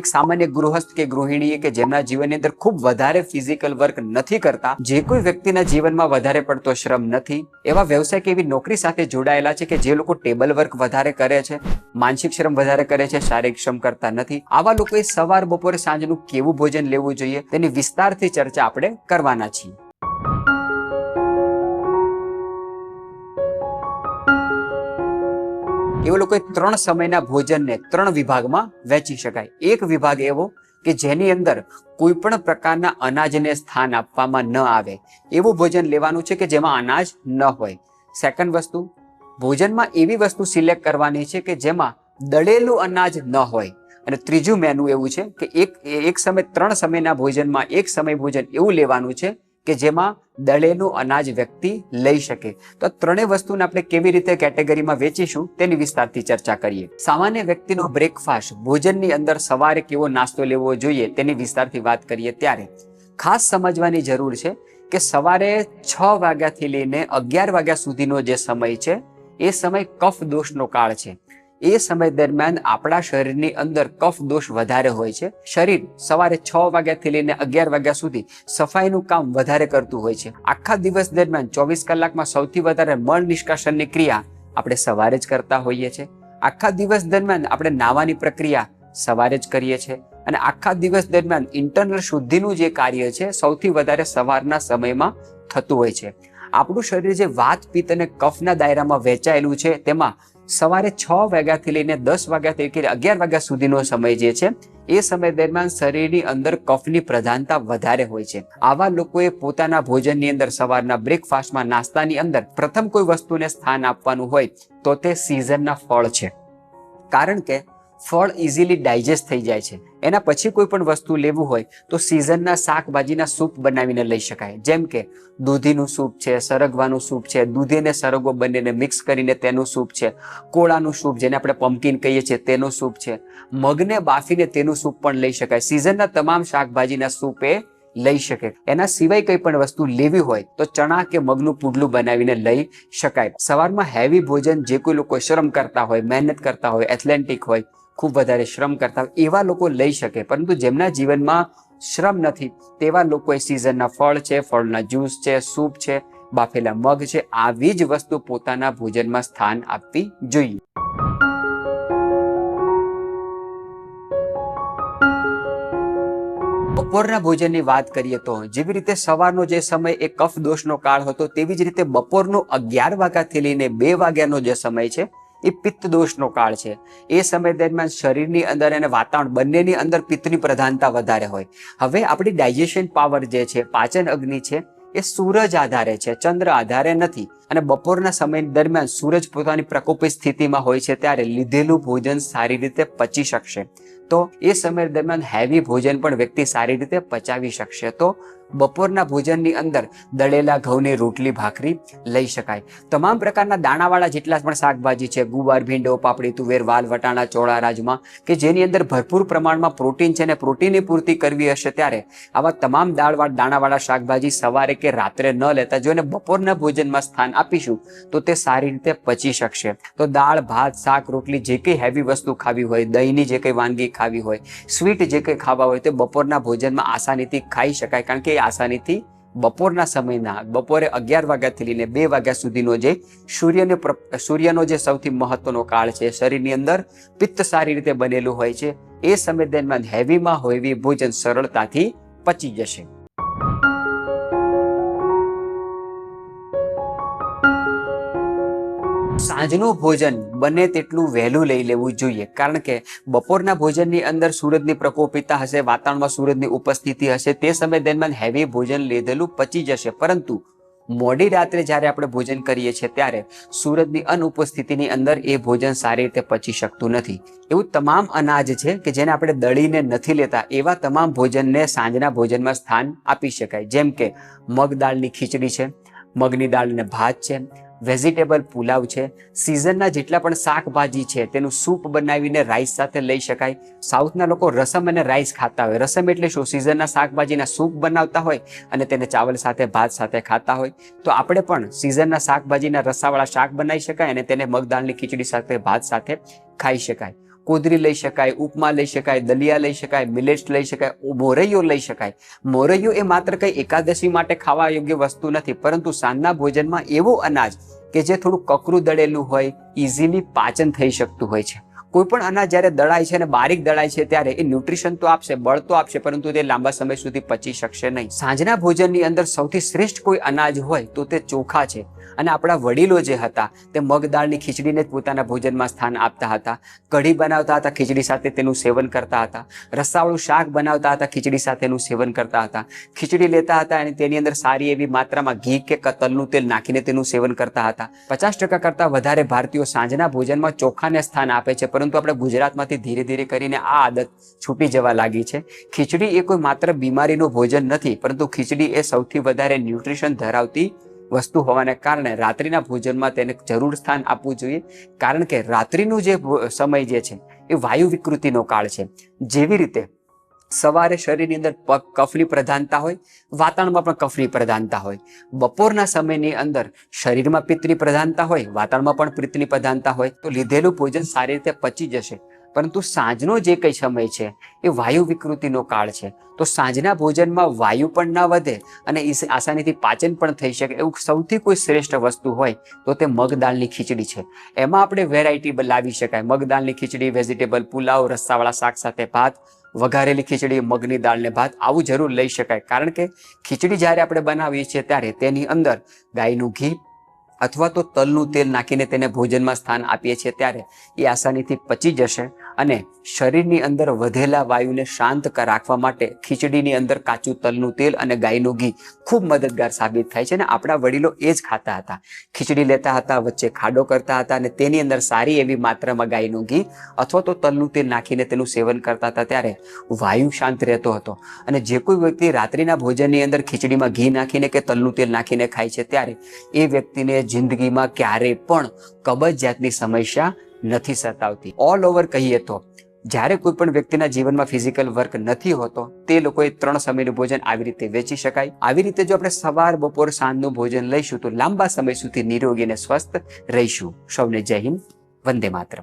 એક સામાન્ય ગૃહસ્થ કે ગૃહિણીએ કે જેમના જીવનની અંદર ખૂબ વધારે ફિઝિકલ વર્ક નથી કરતા, જે કોઈ વ્યક્તિના જીવનમાં વધારે પડતો શ્રમ નથી, એવા વ્યવસાય કે એવી નોકરી સાથે જોડાયેલા છે કે જે લોકો ટેબલ વર્ક વધારે કરે છે, માનસિક શ્રમ વધારે કરે છે, શારીરિક શ્રમ કરતા નથી. આવા લોકોએ સવાર બપોરે સાંજનું કેવું ભોજન લેવું જોઈએ તેની વિસ્તારથી ચર્ચા આપણે કરવાના છીએ. એવો લોકોએ ત્રણ સમયના ભોજનને ત્રણ વિભાગમાં વહેંચી શકાય. એક વિભાગ એવો કે જેની અંદર કોઈ પણ પ્રકારના અનાજને સ્થાન આપવામાં ન આવે. એવું ભોજન લેવાનું છે કે જેમાં અનાજ ન હોય. સેકન્ડ વસ્તુ, ભોજનમાં એવી વસ્તુ સિલેક્ટ કરવાની છે કે જેમાં દળેલું અનાજ ન હોય. અને ત્રીજું મેનુ એવું છે કે એક એક સમય ત્રણ સમયના ભોજનમાં એક સમય ભોજન એવું લેવાનું છે કે જેમાં દળેલું અનાજ વ્યક્તિ લઈ શકે. તો આ ત્રણેય વસ્તુને આપણે કેવી રીતે કેટેગરીમાં વેચીશું તેની વિસ્તારથી ચર્ચા કરીએ. સામાન્ય વ્યક્તિનો બ્રેકફાસ્ટ ભોજનની અંદર સવારે કેવો નાસ્તો લેવો જોઈએ તેની વિસ્તારથી વાત કરીએ ત્યારે. ખાસ સમજવાની જરૂર છે કે સવારે છ વાગ્યાથી લઈને અગિયાર વાગ્યા સુધીનો જે સમય છે, એ સમય કફ દોષનો કાળ છે. એ સમય દરમિયાન આપણા શરીરની અંદર કફ દોષ વધારે હોય છે. શરીર સવારે છ વાગ્યાથી લઈને અગિયાર વાગ્યા સુધી સફાઈનું કામ વધારે કરતું હોય છે. આખા દિવસ દરમિયાન ચોવીસ કલાકમાં સૌથી વધારે મળ નિષ્કાશનની ક્રિયા આપણે સવારે જ કરતા હોઈએ છીએ આખા દિવસ દરમિયાન આપણે નાવાની પ્રક્રિયા સવારે જ કરીએ છીએ અને આખા દિવસ દરમિયાન ઇન્ટરનલ શુદ્ધિનું જે કાર્ય છે, સૌથી વધારે સવારના સમયમાં થતું હોય છે. આપણું શરીર જે વાત, પિત્ત અને કફના દાયરામાં વહેંચાયેલું છે, તેમાં સવારે છ વાગ્યાથી લઈને દસ વાગ્યાથી કે અગિયાર વાગ્યા સુધીનો સમય જે છે, એ સમય દરમિયાન શરીરની અંદર કફની પ્રધાનતા વધારે હોય છે. આવા લોકોએ પોતાના ભોજનની અંદર, સવારના બ્રેકફાસ્ટમાં, નાસ્તાની અંદર પ્રથમ કોઈ વસ્તુને સ્થાન આપવાનું હોય તો તે સિઝનના ફળ છે. કારણ કે ફળ ઇઝીલી ડાયજેસ્ટ થઈ જાય છે. એના પછી કોઈ પણ વસ્તુ લેવું હોય તો સિઝનના શાકભાજીના સૂપ બનાવીને લઈ શકાય. જેમ કે દૂધીનું સૂપ છે, સરગવાનું સૂપ છે, દૂધી અને સરગવો બંનેને મિક્સ કરીને તેનું સૂપ છે. કોળાનું સૂપ જેને આપણે પમ્પકિન કહીએ છીએ, તેનું સૂપ છે. મગને બાફીને તેનું સૂપ પણ લઈ શકાય. સિઝનના તમામ શાકભાજીના સૂપ એ લઈ શકે. એના સિવાય કંઈ પણ વસ્તુ લેવી હોય તો ચણા કે મગનું પુડલું બનાવીને લઈ શકાય. સવારમાં હેવી ભોજન જે કોઈ લોકો શ્રમ કરતા હોય, મહેનત કરતા હોય એથ્લેટિક હોય ખૂબ વધારે શ્રમ કરતા હોય એવા લોકો લઈ શકે. પરંતુ જેમના જીવનમાં શ્રમ નથી, તેવા લોકોએ સિઝનના ફળ છે, ફળના જ્યુસ છે સૂપ છે, બાફેલા મગ છે, આવી જ વસ્તુ પોતાના ભોજનમાં સ્થાન આપવી જોઈએ. બપોરના ભોજનની વાત કરીએ તો જેવી રીતે સવારનો જે સમય એ કફ દોષનો કાળ હતો, તેવી જ રીતે બપોરનો અગિયાર વાગ્યાથી લઈને બે વાગ્યાનો જે સમય છે એ પિત્ત દોષનો કાળ છે. એ સમય દરમિયાન શરીરની અંદર અને વાતાવરણ બંનેની અંદર પિત્તની પ્રધાનતા વધારે હોય. હવે આપણી ડાયજેશન પાવર જે છે, પાચન અગ્નિ છે, એ સૂરજ આધારે છે, ચંદ્ર આધારે નથી. અને બપોરના સમય દરમિયાન સૂરજ પોતાની પ્રકોપિત સ્થિતિમાં હોય છે, ત્યારે લીધેલું ભોજન સારી રીતે પચી શકશે. તો એ સમય દરમિયાન હેવી ભોજન પણ વ્યક્તિ સારી રીતે પચાવી શકશે. તો બપોરના ભોજનની અંદર દળેલા ઘઉંની રોટલી, ભાખરી લઈ શકાય. તમામ પ્રકારના દાણાવાળા જેટલા પણ શાકભાજી છે, ગુવાર, ભીંડો, પાપડી, તુવેર, વાલ, વટાણા, ચોળા, રાજમા, કે જેની અંદર ભરપૂર પ્રમાણમાં પ્રોટીન છે અને પ્રોટીનની પૂર્તિ કરવી હશે ત્યારે આવા તમામ દાળવાળા દાણાવાળા શાકભાજી સવારે કે રાત્રે ન લેતા જો એને બપોરના ભોજનમાં સ્થાન આપીશું, તો તે સારી રીતે પચી શકશે. તો દાળ, ભાત, શાક, રોટલી જે કંઈ હેવી વસ્તુ ખાવી હોય, દહીંની જે કંઈ વાનગી ખાવી હોય. સ્વીટ જે કંઈ ખાવા હોય તે બપોરના ભોજનમાં આસાનીથી ખાઈ શકાય. કારણ કે એ આસાનીથી બપોરના સમયના, બપોરે અગિયાર વાગ્યાથી લઈને બે વાગ્યા સુધીનો જે સૂર્યને સૂર્યનો જે સૌથી મહત્વનો કાળ છે, શરીરની અંદર પિત્ત સારી રીતે બનેલું હોય છે. એ સમય દરમિયાન હેવીમાં હોવી ભોજન સરળતાથી પચી જશે. સાંજનું ભોજન બને તેટલું વહેલું લઈ લેવું જોઈએ. કારણ કે બપોરના ભોજનની અંદર સૂરજની પ્રકોપિતા હશે, વાતાવરણમાં સૂરજની ઉપસ્થિતિ હશે, તે સમય દરમિયાન હેવી ભોજન લીધેલું પચી જશે. પરંતુ મોડી રાત્રે જ્યારે આપણે ભોજન કરીએ છીએ ત્યારે સૂરજની અનુપસ્થિતિની અંદર એ ભોજન સારી રીતે પચી શકતું નથી. એવું તમામ અનાજ છે કે જેને આપણે દળીને નથી લેતા, એવા તમામ ભોજનને સાંજના ભોજનમાં સ્થાન આપી શકાય. જેમ કે મગ દાળની ખીચડી છે, મગની દાળ અને ભાત છે વેજીટેબલ પુલાવ છે. સિઝનના જેટલા પણ શાકભાજી છે, તેનું સૂપ બનાવીને રાઈસ સાથે લઈ શકાય. સાઉથના લોકો રસમ અને રાઈસ ખાતા હોય. રસમ એટલે શું? સિઝનના શાકભાજીના સૂપ બનાવતા હોય અને તેને ચાવલ સાથે, ભાત સાથે ખાતા હોય. તો આપણે પણ સિઝનના શાકભાજીના રસાવાળા શાક બનાવી શકાય અને તેને મગદાળની ખીચડી સાથે, ભાત સાથે ખાઈ શકાય. કોદરી લઈ શકાય, ઉપમા લઈ શકાય, દલિયા લઈ શકાય, મિલેટ્સ લઈ શકાય મોરૈયો લઈ શકાય. મોરૈયો એ માત્ર કંઈ એકાદશી માટે ખાવા યોગ્ય વસ્તુ નથી, પરંતુ સાંજના ભોજનમાં એવો અનાજ કે જે થોડું કકરું દળેલું હોય ઇઝીલી પાચન થઈ શકતું હોય છે. કોઈ પણ અનાજ જ્યારે દળાય છે અને બારીક દળાય છે ત્યારે એ ન્યુટ્રિશન તો આપશે, બળ તો આપશે, પરંતુ તે લાંબા સમય સુધી પચી શકશે નહીં. સાંજના ભોજનની અંદર સૌથી શ્રેષ્ઠ કોઈ અનાજ હોય તો તે ચોખા છે. અને આપણા વડીલો જે હતા, તે મગ દાળની ખીચડીને જ પોતાના ભોજનમાં સ્થાન આપતા હતા. કઢી બનાવતા હતા, ખીચડી સાથે તેનું સેવન કરતા હતા. રસાવાળું શાક બનાવતા હતા, ખીચડી સાથેનું સેવન કરતા હતા. ખીચડી લેતા હતા અને તેની અંદર સારી એવી માત્રામાં ઘી કે કતલનું તેલ નાખીને તેનું સેવન કરતા હતા. પચાસ ટકા કરતાં વધારે ભારતીયો સાંજના ભોજનમાં ચોખાને સ્થાન આપે છે પરંતુ આપણે ગુજરાતમાંથી ધીરે ધીરે કરીને આ આદત છૂટી જવા લાગી છે. ખીચડી એ કોઈ માત્ર બીમારીનું ભોજન નથી, પરંતુ ખીચડી એ સૌથી વધારે ન્યુટ્રિશન ધરાવતી વસ્તુ હોવાને કારણે રાત્રિના ભોજનમાં તેને જરૂર સ્થાન આપવું જોઈએ, કારણ કે રાત્રિનું જે સમય જે છે, એ વાયુ વિકૃતિનો કાળ છે. જેવી રીતે સવારે શરીરની અંદર પગ કફની પ્રધાનતા હોય, વાતાવરણમાં પણ કફની પ્રધાનતા હોય. બપોરના સમયની અંદર શરીરમાં પિત્તની પ્રધાનતા હોય, વાતાવરણમાં પણ પિત્તની પ્રધાનતા હોય. તો લીધેલું ભોજન સારી રીતે પચી જશે. પરંતુ સાંજનો જે કંઈ સમય છે, એ વાયુ વિકૃતિનો કાળ છે. તો સાંજના ભોજનમાં વાયુ પણ ના વધે અને આસાનીથી પાચન પણ થઈ શકે એવું સૌથી કોઈ શ્રેષ્ઠ વસ્તુ હોય, તો તે મગદાળની ખીચડી છે. એમાં આપણે વેરાયટી લાવી શકાય. મગદાળની ખીચડી વેજીટેબલ પુલાવ રસ્સાવાળા શાક સાથે ભાત વઘારેલી ખીચડી, મગની દાળને ભાત આવું જરૂર લઈ શકાય. કારણ કે ખીચડી જ્યારે આપણે બનાવીએ છીએ ત્યારે તેની અંદર ગાયનું ઘી અથવા તો તલનું તેલ નાખીને તેને ભોજનમાં સ્થાન આપીએ છીએ ત્યારે એ આસાનીથી પચી જશે. અને શરીરની અંદર વધેલા વાયુને શાંત રાખવા માટે ખીચડીની અંદર કાચું તલનું તેલ અને ગાયનું ઘી ખૂબ મદદગાર સાબિત થાય છે અને આપણા વડીલો એ જ ખાતા હતા. ખીચડી લેતા હતા, વચ્ચે ખાડો કરતા હતા અને તેની અંદર સારી એવી માત્રામાં ગાયનું ઘી અથવા તો તલનું તેલ નાખીને તેનું સેવન કરતા હતા ત્યારે વાયુ શાંત રહેતો હતો. અને જે કોઈ વ્યક્તિ રાત્રિના ભોજનની અંદર ખીચડીમાં ઘી નાખીને કે તલનું તેલ નાખીને ખાય છે ત્યારે એ વ્યક્તિને જિંદગીમાં ક્યારેય પણ કબજિયાતની સમસ્યા નથી સતાવતી. ઓલ ઓવર કહીએ તો, જ્યારે કોઈ પણ વ્યક્તિના જીવનમાં ફિઝિકલ વર્ક નથી હોતો, તે લોકોએ ત્રણ સમયનું ભોજન આવી રીતે વેચી શકાય. આવી રીતે જો આપણે સવાર, બપોર, સાંજનું ભોજન લઈશું, તો લાંબા સમય સુધી નિરોગી અને સ્વસ્થ રહીશું. સૌને જય હિન્દ, વંદે માતરમ.